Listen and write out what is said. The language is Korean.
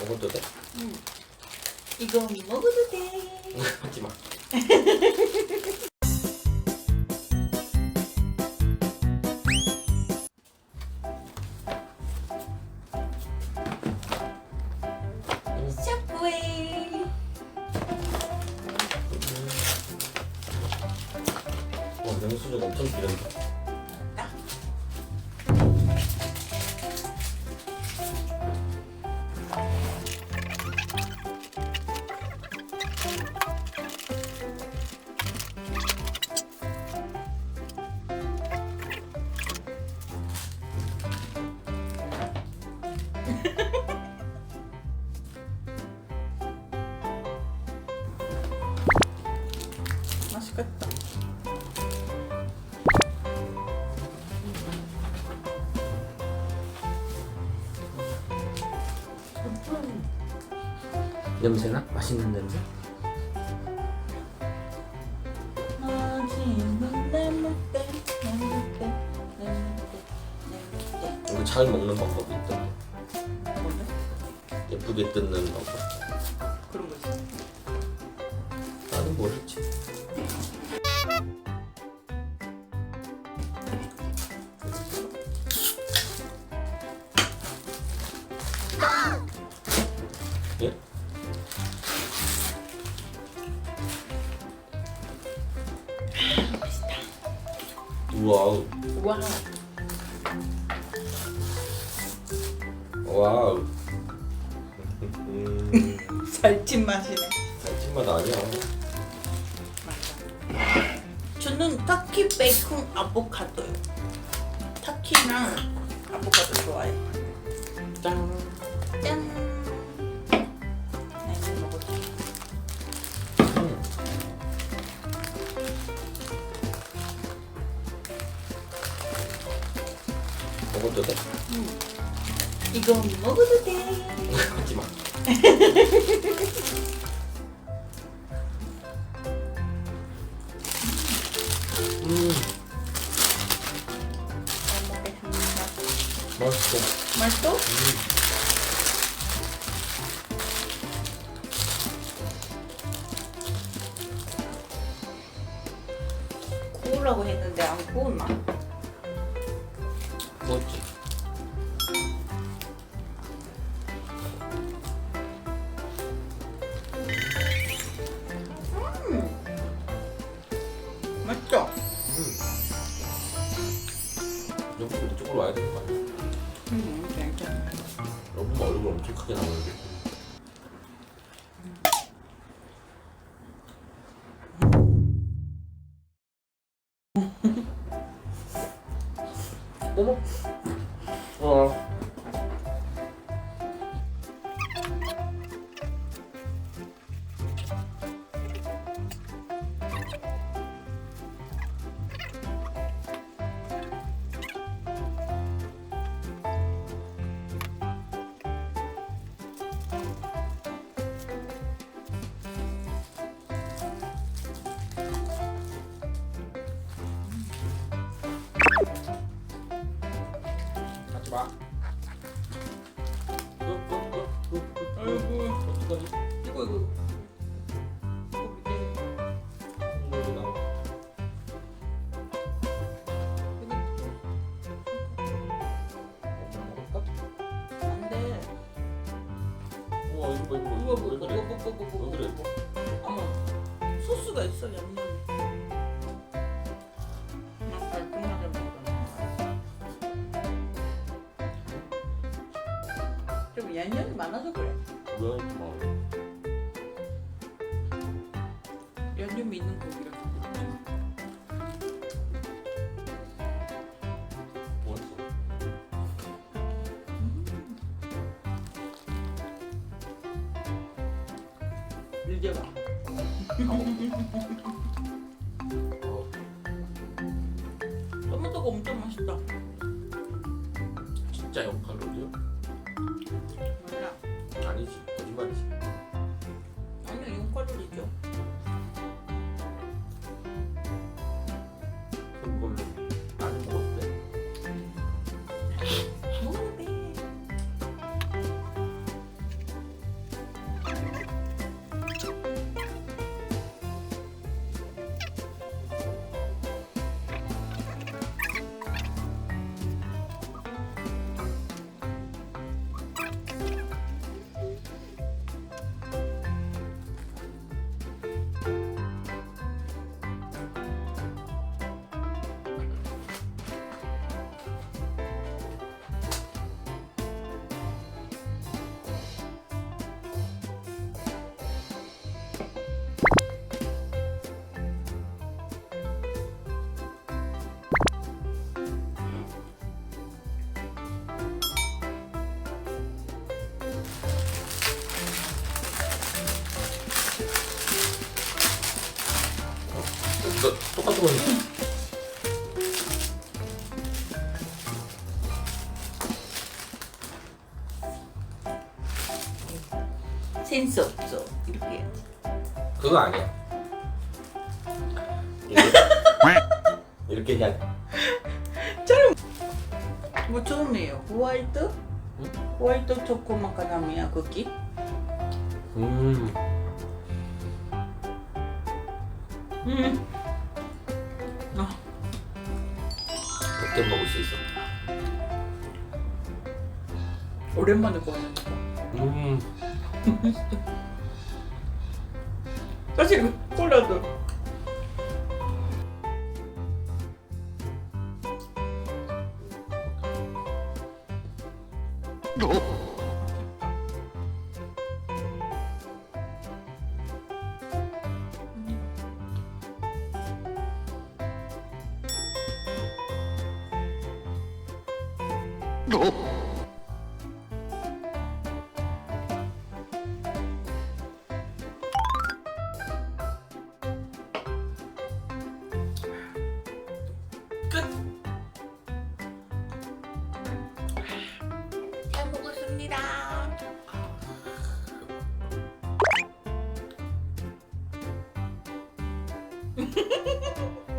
먹어도 돼? 응. 이거 먹어도 돼. 하지 마. 샤프웨이. 어, 영수증 엄청 길은데. 맛있겠다. 냄새나? 맛있는 냄새? 이거 잘 먹는 방법이 있던데. 예쁘게 뜯는 방법. 그런 거 있어. 나는 모르지. 예? 와우, 와. 와우. 음, 살찐 맛이네. 살찐 맛 아니야. 맞아. 저는 타키 베이컨 아보카도요. 타키랑 아보카도 좋아해. 짠. 짠. 나 이거 먹어도 음. 먹어도 돼? 이거 먹어도 돼. 하지 마. 음, 잘 먹겠습니다. 맛있어. 맛있어? 음. 구우라고 했는데 안 구웠나? 구웠지. 여보 이쪽으로 와야 될거 아니야? 음, 괜찮아. 여보 얼굴 엄청 크게 나오는데. 어머. 어. 마. 아이고. 어떡하지? 이거 이거. 이거 밑에 여기 나와. 먹을까? 안 돼. 우와 이거 봐, 이거 봐, 이거 왜 이거 그래? 이거 이거 이거 왜 그래? 어머. 소스가 있어 양념 좀 양념이 많아서 그래. 왜 이렇게 많아? 양념이 있는 고기라. 밀게 봐. 어, 토마토가 엄청 맛있다. 진짜 0칼로리 이거 똑같은 건데. 센스 없어. 이렇게 해야지. 그거 아니야. 이렇게 해야 돼. 뭐 처음이에요. 호화이트? 호화이트 초코 마카다미아 쿠키? 음. 음. 아, 몇개 먹을 수 있어. 오랜만에 거. 음. 사실 콜라도 잘 먹었습니다.